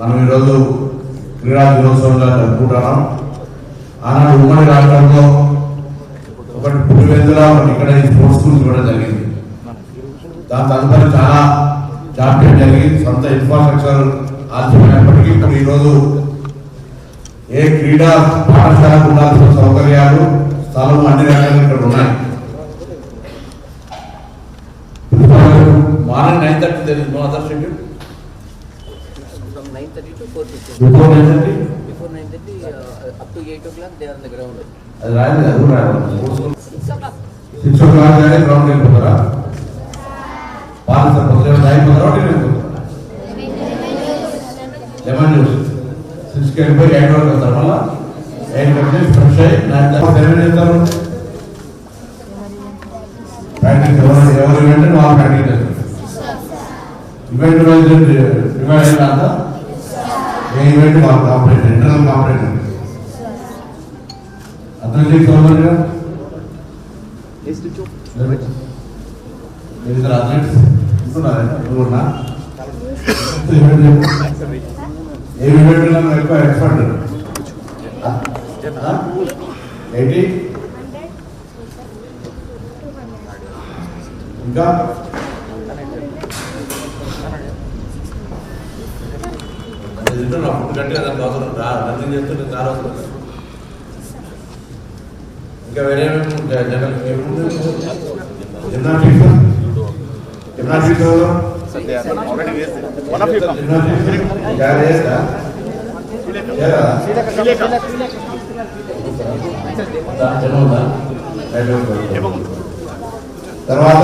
మనం ఈరోజు క్రీడా దినోత్సవంగా జరుపుకుంటున్నాం. ఆనాడు ఉమ్మడి రాష్ట్రంలో ఒకటి పులివెందుల ఒకటి ఇక్కడ ఈ స్పోర్ట్స్ స్కూల్స్ కూడా జరిగింది. దాని తదుపరి చాలా చాంపియన్ జరిగింది. సొంత ఇన్ఫ్రాస్ట్రక్చర్ ఆల్చిపోయినప్పటికీ ఇప్పుడు ఈరోజు ఏ క్రీడా పాఠశాలకు ఉండాల్సిన సౌకర్యాలు స్థలం అన్ని రకాలు ఇక్కడ ఉన్నాయి. మార్నింగ్ నైన్ థర్టీ తెలియదు no other schedule From 9:30 to 4:15. Before nine thirty Before 9:30, uh, up to 8 o'clock, they are on the ground. అది రాయలేదు కూడా రాయలేదు. సిక్స్ ఓ క్లాక్ కానీ గ్రౌండ్ వెళ్ళిపోతారా? పాలు సరిపోతారు అయిపోతారా లెమన్ జ్యూస్ సిక్స్కి వెళ్ళిపోయి ఎయిట్ వరకు వెళ్తారు మళ్ళా? ఎయిట్ వచ్చి ఫ్రెష్ అయ్యి నైన్ సెవెన్ చేస్తారు. ప్రాక్టీస్ ఎవరు ఎవరు ఈవెంట్ వాళ్ళు ప్రాక్టీస్ చేస్తారు. వైజ్ డివైడ్ ఏ ఈవెంట్ వాళ్ళు కాంపిటేట్ ఇంటర్నల్ కాంపిటేట్ అథ్లెటిక్స్ ఎవరు మీరు ఇద్దరు అథ్లెట్స్ ఉంటున్నారా నువ్వు ఉన్నా ఈవెంట్ చెప్పు. ఏ ఈవెంట్ నాకు ఎక్కువ ఎక్స్పర్ట్ ఎయిటీ ఇంకా తింటున్నా ఫుడ్ గట్టిగా దానికి అవసరం రా రన్నింగ్ చేస్తుంటే చాలా అవసరం ఇంకా వేరే. తర్వాత